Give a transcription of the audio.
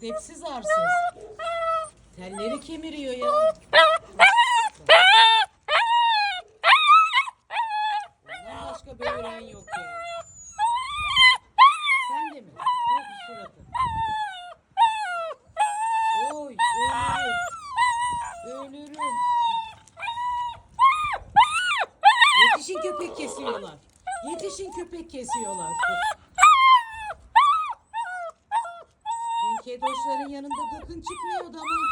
hepsi zarsız. Telleri kemiriyor ya. Ondan başka böğüren yok ya. Sen de mi? Yok suratı. Oy ölürüm. Ölürüm. Yetişin köpek kesiyorlar. Yetişin köpek kesiyorlar. Kedoşların yanında gıkın çıkmıyordu ama